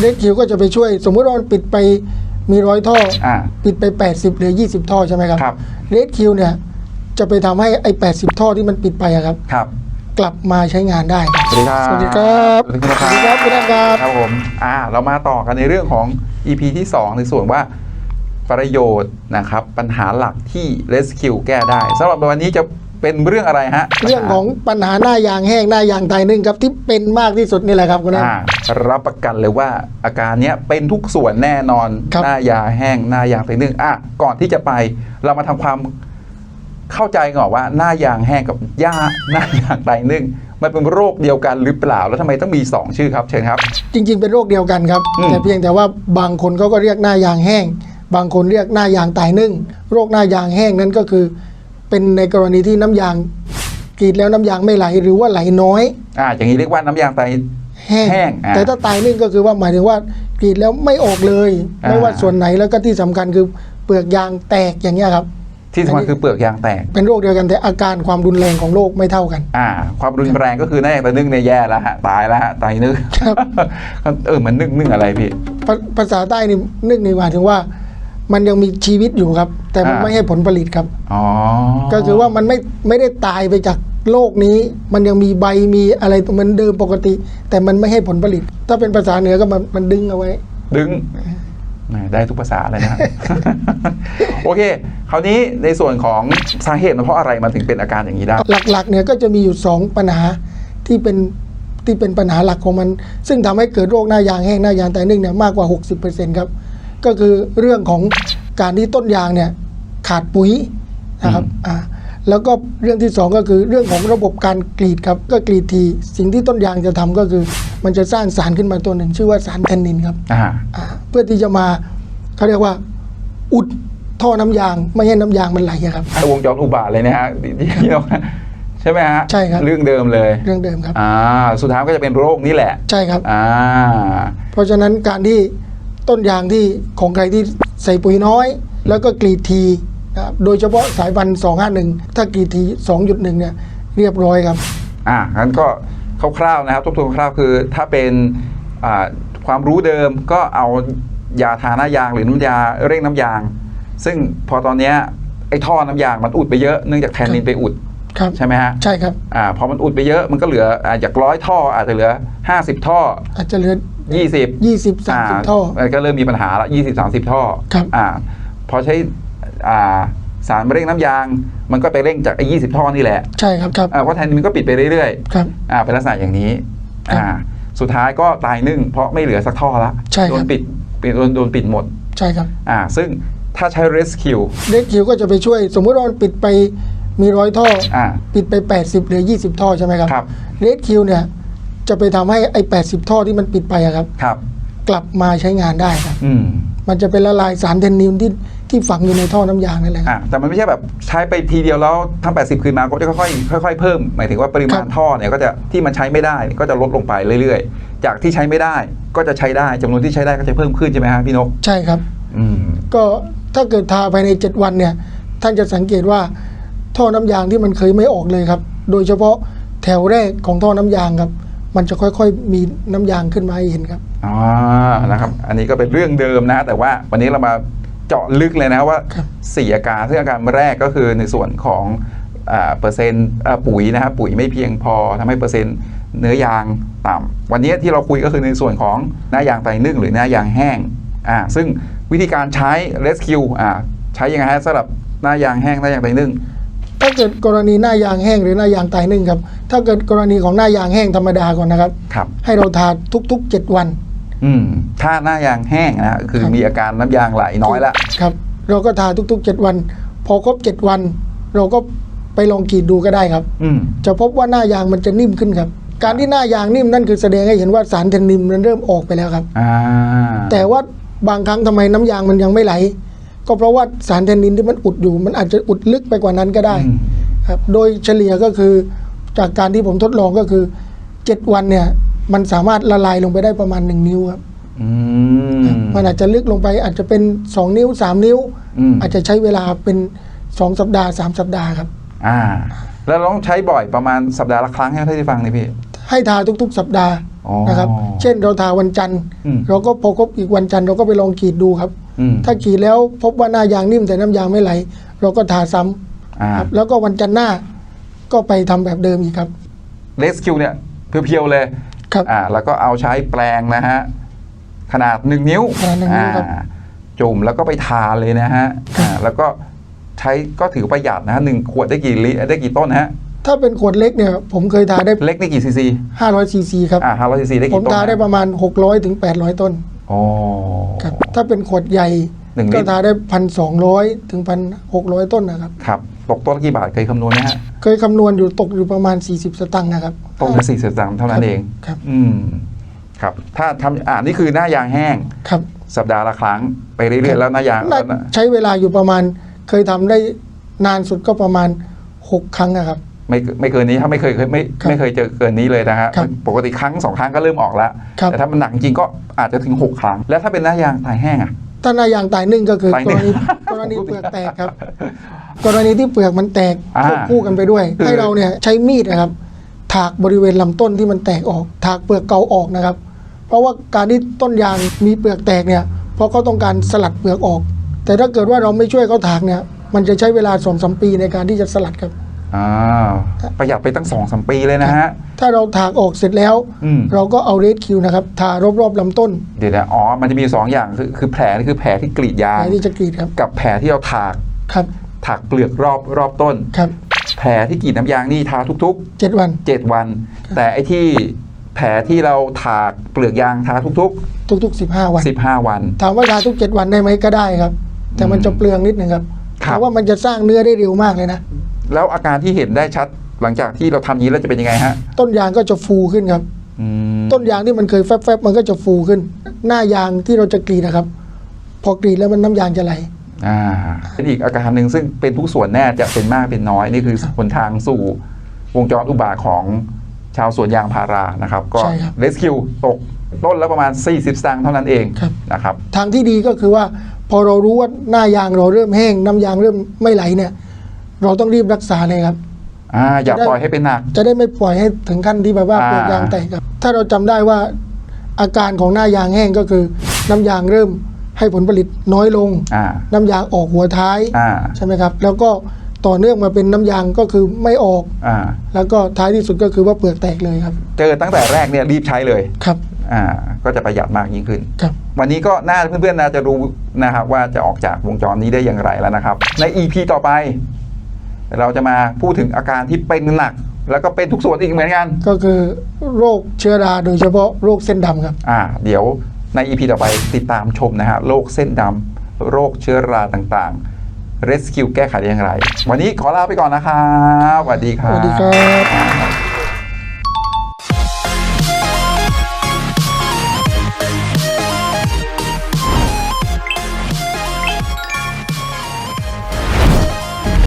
เรดคิวก็จะไปช่วย สมมุติว่ามันปิดไปมีร้อยท่ออ่าปิดไป 80เหลือ 20 ท่อใช่ไหมครับครับเรดคิวเนี่ยจะไปทำให้ไอ้80 ท่อที่มันปิดไปอะครับครับ กลับมาใช้งานได้ครับสวัสดีครับสวัสดีครับสวัสดีครับสวัสดีครับคุณแอมครับครับผมอ่าเรามาต่อกันในเรื่องของ EP ที่ 2 ในส่วนว่าประโยชน์นะครับ ปัญหาหลักที่ Rescue แก้ได้สำหรับวันนี้จะ เป็นเรื่องอะไรฮะเรื่องของปัญหาหน้ายางแห้งหน้ายางตายนึ่งครับที่เป็นมากที่สุดนี่แหละครับคุณแอมอ่ารับประกันเลยว่าอาการเนี้ยเป็นทุกส่วนแน่นอนครับหน้ายาแห้งหน้ายางไปนึ่งอะก่อนที่จะไปเรามาทำความเข้าใจก่อนว่าหน้ายางแห้งกับหญ้าหน้ายางไตนึ่งมันเป็นโรคเดียวกันหรือเปล่าแล้วทำไมต้องมี 2 ชื่อครับเชิญครับ จริง ๆ เป็นโรคเดียวกันครับอืมแต่เพียงแต่ว่าบางคนเขาก็เรียกหน้ายางแห้ง บางคนเรียกหน้ายางตายนึ่ง โรคหน้ายางแห้งนั้นก็คือ เป็นในกรณีที่น้ำยางกรีดแล้วน้ำยางไม่ไหลหรือว่าไหลน้อยอ่าอย่างนี้เรียกว่าน้ำยางไตแห้งแห้งอ่าแต่ถ้าตายนึ่งก็คือว่าหมายถึงว่ากรีดแล้วไม่ออกเลยอ่าไม่ว่าส่วนไหนแล้วก็ที่สำคัญคือเปลือกยางแตกอย่างเงี้ยครับที่สำคัญคือเปลือกยางแตก เป็นโรคเดียวกันแต่อาการความรุนแรงของโรคไม่เท่ากัน อ่า ความรุนแรงก็คือหน้ายางไตนึ่งเนี่ยแย่แล้วฮะตายแล้วฮะไตนึ่งครับเออมันนึ่งนึ่งอะไรพี่ ภาภาษาใต้นี่นึกในหมายถึงว่า มันยังมีชีวิตอยู่ครับ แต่มันอ่า ไม่ให้ผลผลิตครับ อ๋อก็คือว่ามันไม่ไม่ได้ตายไปจากโลกนี้ มันยังมีใบมีอะไรเหมือนเดิมปกติ แต่มันไม่ให้ผลผลิต ถ้าเป็นภาษาเหนือก็มันมันดึงเอาไว้ ดึงแหมได้ทุกภาษาเลยนะ โอเค คราวนี้ในส่วนของสาเหตุมันเพราะอะไรมันถึงเป็นอาการอย่างนี้ได้ หลักๆเนี่ยก็จะมีอยู่สองปัญหาที่เป็นที่เป็นปัญหาหลักของมัน ซึ่งทำให้เกิดโรคหน้ายางแห้งหน้ายางตายนึ่งเนี่ยมากกว่า 60%ครับ ก็คือเรื่องของการที่ต้นยางเนี่ยขาดปุ๋ยนะครับอ่าแล้วก็เรื่องที่สองก็คือเรื่องของระบบการกรีดครับก็กรีดทีสิ่งที่ต้นยางจะทำก็คือ มันจะสร้างสารขึ้นมาตัวหนึ่ง ชื่อว่าสารแทนนินครับอ่าอ่าเพื่อที่จะมาเขาเรียกว่า อุดท่อน้ำยาง ไม่ให้น้ำยางมันไหลอะครับไอ้วงจรอุบาทเลยนะฮะที่ที่พี่น้องใช่ไหมฮะใช่ครับเรื่องเดิมเลย เรื่องเดิมครับอ่าสุดท้ายก็จะเป็นโรคนี้แหละ ใช่ครับอ่าเพราะฉะนั้นการที่ ต้นยางที่ของใครที่ใส่ปุ๋ยน้อย แล้วก็กรีดทีนะครับโดยเฉพาะสายพันธุ์251 ถ้ากรีดที 2.1 เนี่ยเรียบร้อยครับ อ่างั้นก็คร่าวๆนะครับทบทวนคร่าวๆคือถ้าเป็นอ่าความรู้เดิมก็เอายาทาหน้ายางหรือน้ำยาเร่งน้ำยาง ซึ่งพอตอนเนี้ยไอ้ท่อน้ำยางมันอุดไปเยอะเนื่องจากแทนนินไปอุดครับใช่ไหมฮะใช่ครับอ่าพอมันอุดไปเยอะมันก็เหลืออ่าจากร้อยท่ออาจจะเหลือ 50 ท่อ อาจจะเหลือ 20 20 30ท่อมันก็เริ่มมีปัญหาละ20 30ท่อครับอ่าพอใช้อ่าสารเร่งน้ำยาง มันก็ไปเร่งจากไอ้20ท่อนี่แหละ ใช่ครับครับอ่าเพราะแทนนินมันก็ปิดไปเรื่อยๆครับอ่าเป็นลักษณะอย่างนี้ครับอ่าสุดท้ายก็ตายนึ่งเพราะไม่เหลือสักท่อละใช่ครับโดนปิดปิดโดนโดนปิดหมด ใช่ครับอ่าซึ่งถ้าใช้ rescue เรดคิวก็จะไปช่วย สมมุติว่ามันปิดไปมีร้อยท่ออ่าปิดไป 80เหลือ 20 ท่อใช่ไหมครับครับเรดคิวเนี่ย จะไปทำให้ไอ้80ท่อที่มันปิดไปอะครับ ครับ กลับมาใช้งานได้ครับ อืมมันจะเป็นละลายสารเทนนินที่ที่ฝังอยู่ในท่อน้ำยางนั่นแหละครับอ่าแต่มันไม่ใช่แบบใช้ไปทีเดียวแล้วทั้ง80 คืนมาก็จะค่อยๆค่อยๆเพิ่มหมายถึงว่าปริมาคณรับท่อเนี่ยก็จะที่มันใช้ไม่ได้ก็จะลดลงไปเรื่อยๆ จากที่ใช้ไม่ได้ก็จะใช้ได้จำนวนที่ใช้ได้ก็จะเพิ่มขึ้นใช่ไหมฮะพี่นก ใช่ครับอืมก็ถ้าเกิดทาภายใน 7 วันเนี่ยท่านจะสังเกตว่าท่อน้ำยางที่มันเคยไม่ออกเลยครับ โดยเฉพาะแถวแรกของท่อน้ำยางครับ มันจะค่อยๆ มีน้ำยางขึ้นมาให้เห็นครับอ่านะครับ อันนี้ก็เป็นเรื่องเดิมนะ แต่ว่าวันนี้เรามาเจาะลึกเลยนะว่าครับสี่อาการซึ่งอาการแรกก็คือในส่วนของอ่าเปอร์เซ็นต์อ่าปุ๋ยนะครับปุ๋ยไม่เพียงพอทำให้เปอร์เซ็นต์เนื้อยางต่ำวันนี้ที่เราคุยก็คือในส่วนของหน้ายางไตรนึ่งหรือหน้ายางแห้งอ่าซึ่งวิธีการใช้ rescue อ่าใช้ยังไงฮะสำหรับหน้ายางแห้งหน้ายางไตรนึ่ง ถ้าเกิดกรณีหน้ายางแห้งหรือหน้ายางตายนึ่งครับ ถ้าเกิดกรณีของหน้ายางแห้งธรรมดาก่อนนะครับ ครับ ให้เราทาทุกๆ 7 วัน อืมถ้าหน้ายางแห้งนะคือครับมีอาการน้ำยางไหลน้อยละครับ เราก็ทาทุกๆ 7 วัน พอครบ 7 วัน เราก็ไปลองกรีดดูก็ได้ครับ อืม จะพบว่าหน้ายางมันจะนิ่มขึ้นครับ การที่หน้ายางนิ่มนั่นคือแสดงให้เห็นว่าสารเทนนินมันเริ่มออกไปแล้วครับ อ่าแต่ว่าบางครั้งทำไมน้ำยางมันยังไม่ไหล ก็เพราะว่าสารเทนนินที่มันอุดอยู่ มันอาจจะอุดลึกไปกว่านั้นก็ได้อืมครับ โดยเฉลี่ยก็คือจากการที่ผมทดลองก็คือ7วันเนี่ย มันสามารถละลายลงไปได้ประมาณ1นิ้วครับอืมมันอาจจะลึกลงไปอาจจะเป็น2นิ้ว3นิ้วอืมอาจจะใช้เวลาเป็น2สัปดาห์3สัปดาห์ครับ อ่า แล้วเราต้องใช้บ่อยประมาณสัปดาห์ละครั้งให้ท่านที่ฟังนี่พี่ ให้ทาทุก ๆ สัปดาห์อ๋อนะครับ เช่นเราทาวันจันทร์อืมเราก็พอครบอีกวันจันทร์เราก็ไปลองกรีดดูครับอืม ถ้ากรีดแล้วพบว่าหน้ายางนิ่มแต่น้ำยางไม่ไหล เราก็ทาซ้ำอ่าครับแล้วก็วันจันทร์หน้าก็ไปทำแบบเดิมอีกครับเลสคิวเนี่ยเพียวๆเลยครับอ่าแล้วก็เอาใช้แปลงนะฮะขนาดหนึ่งนิ้วขนาดหนึ่งนิ้วครับอ่าจุ่มแล้วก็ไปทาเลยนะฮะอ่าแล้วก็ใช้ก็ถือประหยัดนะฮะหนึ่งขวดได้กี่ลิได้กี่ต้นฮะถ้าเป็นขวดเล็กเนี่ยผมเคยทาได้เล็กนี่กี่ซีซี500ซีซีครับอ่าห้าร้อยซีซีได้ผมกี่ต้นทาได้ประมาณ600ถึง800ต้นอ๋อ ครับถ้าเป็นขวดใหญ่หนึ่งลิตร ก็ทาได้พันสองร้อยถึงพันหกร้อยต้นนะครับ ครับตกต้นละกี่บาทเคยคำนวณไหมฮะเคยคำนวณอยู่ตกอยู่ประมาณ 40 สตังค์นะครับต้นละสี่สิบสามเท่านั้นเอง ครับอืมครับ ถ้าทำอ่านี่คือหน้ายางแห้ง ครับสัปดาห์ละครั้งไปเรื่อยๆแล้วหน้ายางน่าใช้เวลาอยู่ประมาณ เคยทำได้นานสุดก็ประมาณ 6 ครั้งอะครับ ไม่ไม่เกินนี้ถ้าไม่เคยเคยไม่ครับไม่เคยเจอเกินนี้เลยนะฮะครับปกติครั้งสองครั้งก็เริ่มออกแล้วครับแต่ถ้ามันหนักจริงก็อาจจะถึง 6 ครั้ง แล้วถ้าเป็นหน้ายางตายแห้งอะถ้าหน้ายางตายนึ่งก็คือตายกนึ่รงณีกรณีเปลือกแตกครับ กรณีที่เปลือกมันแตกอ่าควบคู่กันไปด้วยคือให้เราเนี่ยใช้มีดนะครับ ถากบริเวณลำต้นที่มันแตกออกถากเปลือกเก่าออกนะครับ เพราะว่าการที่ต้นยางมีเปลือกแตกเนี่ยเพราะเขาต้องการสลัดเปลือกออก แต่ถ้าเกิดว่าเราไม่ช่วยเขาถากเนี่ยมันจะใช้เวลาสองสมปีในการที่จะสลัดครับ อ่าประหยัดไปตั้งสองสามปีเลยนะฮะ ถ้าเราถากออกเสร็จแล้ว อืม เราก็เอาเรดคิวนะครับทารอบๆลำต้นเดี๋ยวนะอ๋อมันจะมีสองอย่างคือคือแผลนี่คือแผลที่กรีดยางแผลที่จะกรีดครับกับแผลที่เราถากครับถากเปลือกรอบรอบต้น ครับแผลที่กรีดน้ำยางนี่ทาทุกเจ็ดวัน ๆ 7 วัน แต่ไอ้ที่แผลที่เราถากเปลือกยางทาทุกทุกๆ 15 วัน ๆ 15 วัน ถามว่าทาทุกเจ็ดวันได้ไหมก็ได้ครับ แต่มันจะเปลืองนิดนึงครับครับเพราะว่ามันจะสร้างเนื้อได้เร็วมากเลยนะ แล้วอาการที่เห็นได้ชัดหลังจากที่เราทำอย่างนี้แล้วจะเป็นยังไงฮะ ต้นยางก็จะฟูขึ้นครับ อืมต้นยางที่มันเคยแฟบๆมันก็จะฟูขึ้น หน้ายางที่เราจะกรีดนะครับ พอกรีดแล้วมันน้ำยางจะไหล อ่าเป็นอีกอาการหนึ่งซึ่งเป็นทุกส่วนแน่จะเป็นมากเป็นน้อยนี่คือหนทางสู่วงจรอุบาทของชาวสวนยางพารานะครับ ก็ใช่ครับเรสคิวตกต้นละประมาณ 40สตางค์เท่านั้นเองครับ นะครับ ทางที่ดีก็คือว่า พอเรารู้ว่าหน้ายางเราเริ่มแห้ง น้ำยางเริ่มไม่ไหลเนี่ย เราต้องรีบรักษาเลยครับ อ่า อย่าจะได้ปล่อยให้เป็นหนัก จะได้ไม่ปล่อยให้ถึงขั้นที่แบบว่าอ่าเปลือกยางแตกครับ ถ้าเราจำได้ว่าอาการของหน้ายางแห้งก็คือน้ำยางเริ่มให้ผลผลิตน้อยลงอ่าน้ำยางออกหัวท้ายอ่าใช่ไหมครับ แล้วก็ต่อเนื่องมาเป็นน้ำยางก็คือไม่ออกอ่าแล้วก็ท้ายที่สุดก็คือว่าเปลือกแตกเลยครับ เจอตั้งแต่แรกเนี่ยรีบใช้เลยครับอ่าก็จะประหยัดมากยิ่งขึ้นครับวันนี้ก็น่าเพื่อนๆน่าจะรู้นะครับว่าจะออกจากวงจรนี้ได้อย่างไรแล้วนะครับ ใน EP ต่อไป เราจะมาพูดถึงอาการที่เป็นหนัก แล้วก็เป็นทุกส่วนอีกเหมือนกัน ก็คือโรคเชื้อราโดยเฉพาะโรคเส้นดำครับ อ่า เดี๋ยวใน EP ต่อไปติดตามชมนะฮะโรคเส้นดำโรคเชื้อราต่างๆ Rescue แก้ไขได้อย่างไร วันนี้ขอลาไปก่อนนะครับสวัสดีคสรับวัสดีครับ